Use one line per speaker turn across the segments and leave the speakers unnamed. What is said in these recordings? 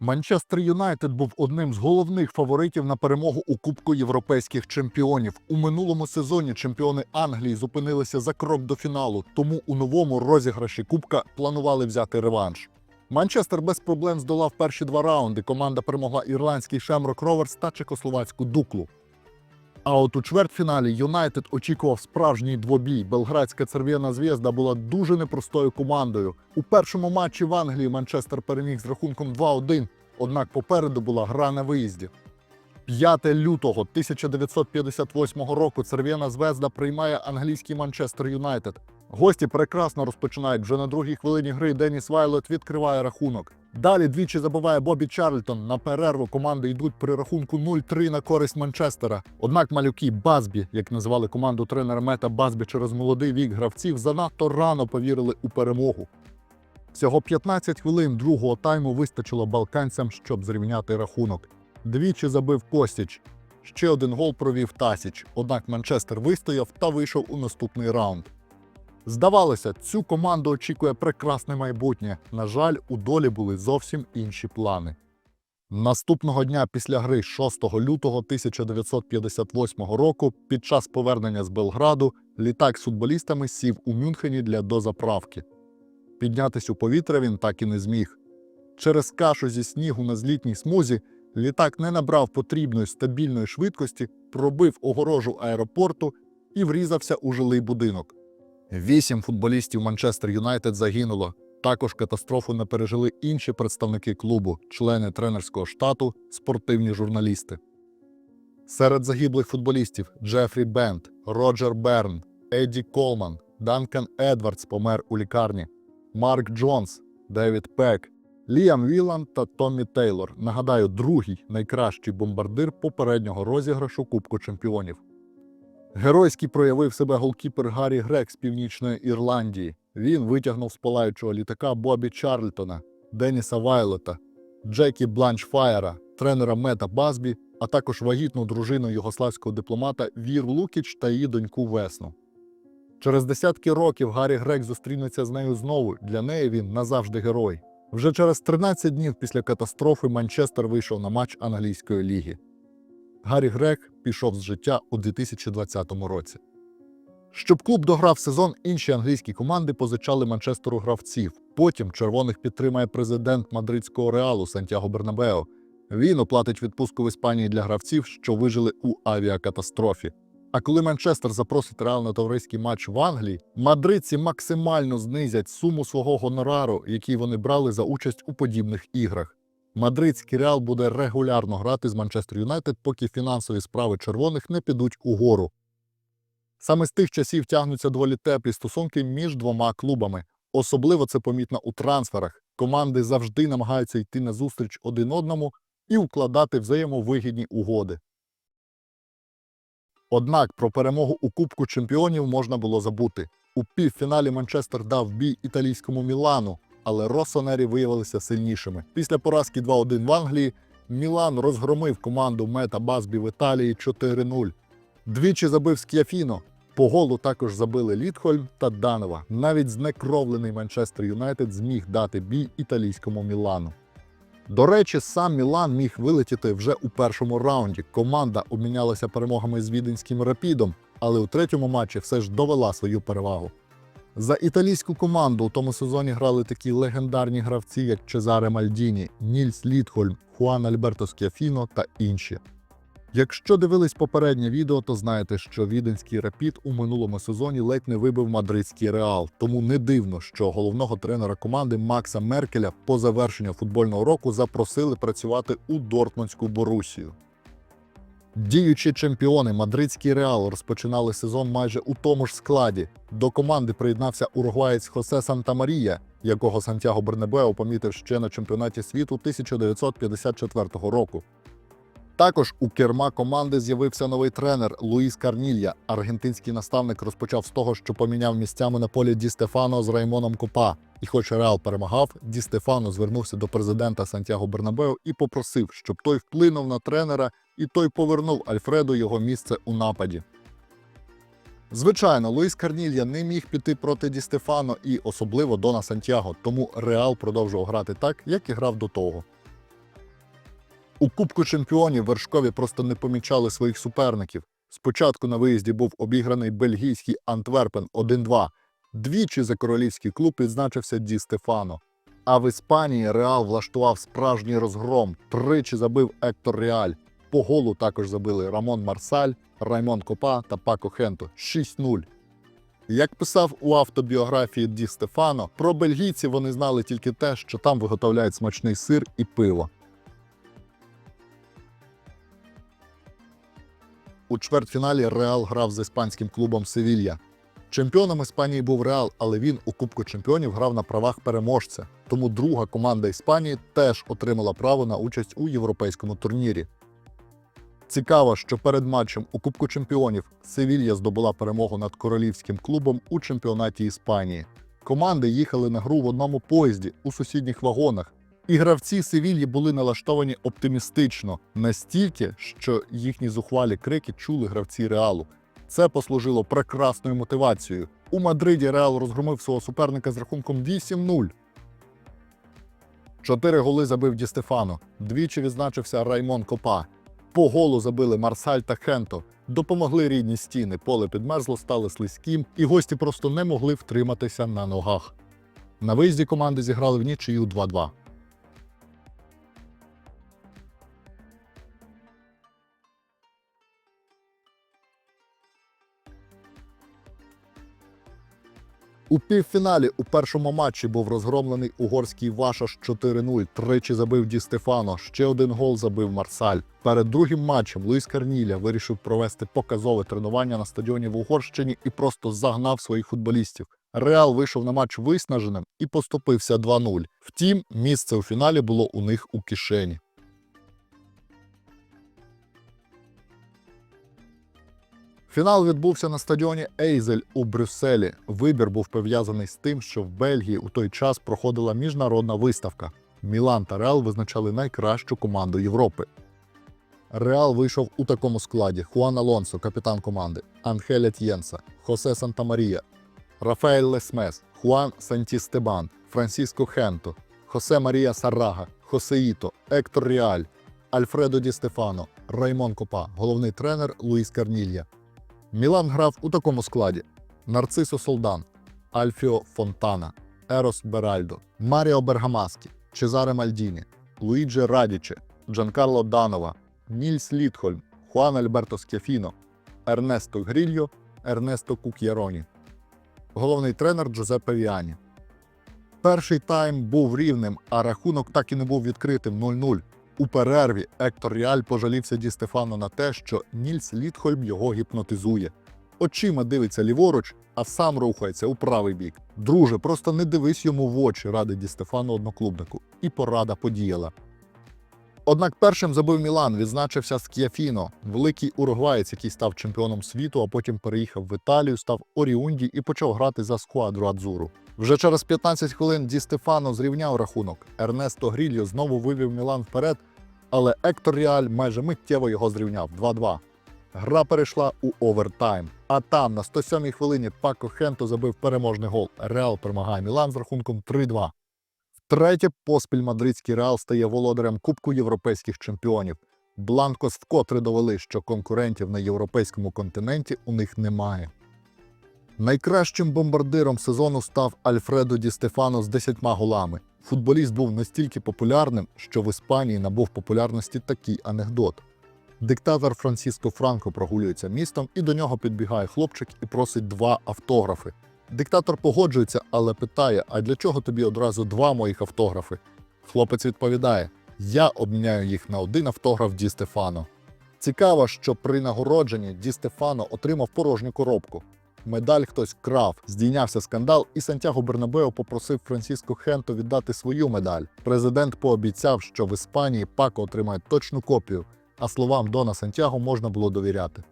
Манчестер Юнайтед був одним з головних фаворитів на перемогу у Кубку європейських чемпіонів. У минулому сезоні чемпіони Англії зупинилися за крок до фіналу, тому у новому розіграші Кубка планували взяти реванш. Манчестер без проблем здолав перші два раунди. Команда перемогла ірландський Шемрок Роверс та чехословацьку Дуклу. А от у чвертьфіналі Юнайтед очікував справжній двобій. Белградська церв'яна зв'язда була дуже непростою командою. У першому матчі в Англії Манчестер переміг з рахунком 2-1, однак попереду була гра на виїзді. 5 лютого 1958 року церв'яна звезда приймає англійський Манчестер Юнайтед. Гості прекрасно розпочинають вже на другій хвилині гри. Деніс Вайлот відкриває рахунок. Далі двічі забиває Бобі Чарльтон. На перерву команди йдуть при рахунку 0-3 на користь Манчестера. Однак малюки Базбі, як називали команду тренера Мета Базбі через молодий вік гравців, занадто рано повірили у перемогу. Всього 15 хвилин другого тайму вистачило балканцям, щоб зрівняти рахунок. Двічі забив Костіч. Ще один гол провів Тасіч. Однак Манчестер вистояв та вийшов у наступний раунд. Здавалося, цю команду очікує прекрасне майбутнє. На жаль, у долі були зовсім інші плани. Наступного дня після гри 6 лютого 1958 року, під час повернення з Белграду, літак з футболістами сів у Мюнхені для дозаправки. Піднятись у повітря він так і не зміг. Через кашу зі снігу на злітній смузі літак не набрав потрібної стабільної швидкості, пробив огорожу аеропорту і врізався у жилий будинок. Вісім футболістів Манчестер Юнайтед загинуло. Також катастрофу не пережили інші представники клубу, члени тренерського штату, спортивні журналісти. Серед загиблих футболістів Джефрі Бент, Роджер Берн, Едді Колман, Данкан Едвардс помер у лікарні, Марк Джонс, Девід Пек, Ліам Вілан та Томмі Тейлор. Нагадаю, другий найкращий бомбардир попереднього розіграшу Кубку чемпіонів. Геройський проявив себе голкіпер Гаррі Грек з Північної Ірландії. Він витягнув з палаючого літака Бобі Чарльтона, Деніса Вайлота, Джекі Бланчфаєра, тренера Мета Базбі, а також вагітну дружину югославського дипломата Віру Лукіч та її доньку Весну. Через десятки років Гаррі Грек зустрінеться з нею знову. Для неї він назавжди герой. Вже через 13 днів після катастрофи Манчестер вийшов на матч англійської ліги. Гаррі Грек пішов з життя у 2020 році. Щоб клуб дограв сезон, інші англійські команди позичали Манчестеру гравців. Потім червоних підтримає президент мадридського реалу Сантьяго Бернабео. Він оплатить відпустку в Іспанії для гравців, що вижили у авіакатастрофі. А коли Манчестер запросить Реал на товариський матч в Англії, мадридці максимально знизять суму свого гонорару, який вони брали за участь у подібних іграх. Мадридський реал буде регулярно грати з Манчестер Юнайтед, поки фінансові справи червоних не підуть угору. Саме з тих часів тягнуться доволі теплі стосунки між двома клубами. Особливо це помітно у трансферах. Команди завжди намагаються йти на зустріч один одному і укладати взаємовигідні угоди. Однак про перемогу у Кубку чемпіонів можна було забути. У півфіналі Манчестер дав бій італійському Мілану, але Росонері виявилися сильнішими. Після поразки 2-1 в Англії Мілан розгромив команду Мета Базбі в Італії 4-0. Двічі забив Ск'яфіно. По голу також забили Літхольм та Данова. Навіть знекровлений Манчестер Юнайтед зміг дати бій італійському Мілану. До речі, сам Мілан міг вилетіти вже у першому раунді. Команда обмінялася перемогами з віденським рапідом, але у третьому матчі все ж довела свою перевагу. За італійську команду у тому сезоні грали такі легендарні гравці, як Чезаре Мальдіні, Нільс Літхольм, Хуан Альберто Скіафіно та інші. Якщо дивились попереднє відео, то знаєте, що віденський рапід у минулому сезоні ледь не вибив мадридський реал. Тому не дивно, що головного тренера команди Макса Меркеля по завершенню футбольного року запросили працювати у Дортмундську Борусію. Діючі чемпіони мадридський реал розпочинали сезон майже у тому ж складі. До команди приєднався уругваєць Хосе Сантамарія, якого Сантьяго Бернебео помітив ще на чемпіонаті світу 1954 року. Також у керма команди з'явився новий тренер Луїс Карнілья. Аргентинський наставник розпочав з того, що поміняв місцями на полі Ді Стефано з Раймоном Копа. І хоч Реал перемагав, Ді Стефано звернувся до президента Сантьяго Бернабео і попросив, щоб той вплинув на тренера, і той повернув Альфреду його місце у нападі. Звичайно, Луїс Карнілья не міг піти проти Ді Стефано і особливо Дона Сантьяго, тому Реал продовжував грати так, як і грав до того. У Кубку чемпіонів вершкові просто не помічали своїх суперників. Спочатку на виїзді був обіграний бельгійський Антверпен 1-2. Двічі за королівський клуб відзначився Ді Стефано. А в Іспанії Реал влаштував справжній розгром. Тричі забив Ектор Реаль. По голу також забили Рамон Марсаль, Раймон Копа та Пако Хенто 6-0. Як писав у автобіографії Ді Стефано, про бельгійців вони знали тільки те, що там виготовляють смачний сир і пиво. У чвертьфіналі Реал грав з іспанським клубом Севілья. Чемпіоном Іспанії був Реал, але він у Кубку чемпіонів грав на правах переможця. Тому друга команда Іспанії теж отримала право на участь у європейському турнірі. Цікаво, що перед матчем у Кубку чемпіонів Севілья здобула перемогу над королівським клубом у чемпіонаті Іспанії. Команди їхали на гру в одному поїзді у сусідніх вагонах. І гравці Севільї були налаштовані оптимістично настільки, що їхні зухвалі крики чули гравці Реалу. Це послужило прекрасною мотивацією. У Мадриді Реал розгромив свого суперника з рахунком 8-0. Чотири голи забив Ді Стефано. Двічі відзначився Раймон Копа. По голу забили Марсаль та Хенто. Допомогли рідні стіни. Поле підмерзло, стало слизьким, і гості просто не могли втриматися на ногах. На виїзді команди зіграли в нічию 2-2. У півфіналі у першому матчі був розгромлений угорський Вашаш 4-0. Тричі забив Ді Стефано. Ще один гол забив Марсаль. Перед другим матчем Луїс Карніля вирішив провести показове тренування на стадіоні в Угорщині і просто загнав своїх футболістів. Реал вийшов на матч виснаженим і поступився 2-0. Втім, місце у фіналі було у них у кишені. Фінал відбувся на стадіоні Ейзель у Брюсселі. Вибір був пов'язаний з тим, що в Бельгії у той час проходила міжнародна виставка. Мілан та Реал визначали найкращу команду Європи. Реал вийшов у такому складі: Хуан Алонсо, капітан команди, Анхеля Т'єнса, Хосе Сантамарія, Рафаель Лесмес, Хуан Сантістебан, Франсіско Хенто, Хосе Марія Сарага, Хосеїто, Ектор Ріаль, Альфредо Ді Стефано, Раймон Копа, головний тренер Луїс Карнілья. Мілан грав у такому складі: Нарцисо Солдан, Альфіо Фонтана, Ерос Беральдо, Маріо Бергамаскі, Чезаре Мальдіні, Луїджі Радіче, Джанкарло Данова, Нільс Літхольм, Хуан Альберто Скефіно, Ернесто Грільо, Ернесто Кук'яроні. Головний тренер Джузеппе Віані. Перший тайм був рівним, а рахунок так і не був відкритим 0-0. У перерві Ектор Ріаль пожалівся Ді Стефано на те, що Нільс Літхольм його гіпнотизує. Очима дивиться ліворуч, а сам рухається у правий бік. Друже, просто не дивись йому в очі, радить Ді Стефано одноклубнику. І порада подіяла. Однак першим забив Мілан, відзначився Ск'яфіно, великий уругваєць, який став чемпіоном світу, а потім переїхав в Італію, став Оріунді і почав грати за сквадру Адзуру. Вже через 15 хвилин Ді Стефано зрівняв рахунок. Ернесто Грільо знову вивів Мілан вперед, але Ектор Ріаль майже миттєво його зрівняв 2-2. Гра перейшла у овертайм. А там на 107-й хвилині Пако Хенто забив переможний гол. Реал перемагає Мілан з рахунком 3-2. Втретє поспіль мадридський Реал стає володарем Кубку європейських чемпіонів. Бланкос вкотре довели, що конкурентів на європейському континенті у них немає. Найкращим бомбардиром сезону став Альфредо Ді Стефано з 10 голами. Футболіст був настільки популярним, що в Іспанії набув популярності такий анекдот. Диктатор Франциско Франко прогулюється містом, і до нього підбігає хлопчик і просить два автографи. Диктатор погоджується, але питає: а для чого тобі одразу два моїх автографи? Хлопець відповідає: Я обміняю їх на один автограф Ді Стефано. Цікаво, що при нагородженні Ді Стефано отримав порожню коробку. Медаль хтось вкрав, здійнявся скандал, і Сантьяго Бернабео попросив Франсіско Хенто віддати свою медаль. Президент пообіцяв, що в Іспанії Пако отримає точну копію, а словам Дона Сантьяго можна було довіряти.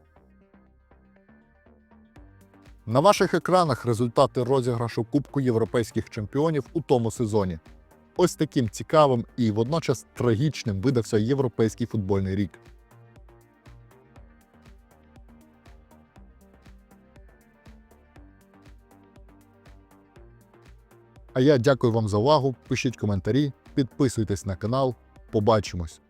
На ваших екранах результати розіграшу Кубку європейських чемпіонів у тому сезоні. Ось таким цікавим і водночас трагічним видався європейський футбольний рік. А я дякую вам за увагу. Пишіть коментарі, підписуйтесь на канал. Побачимось!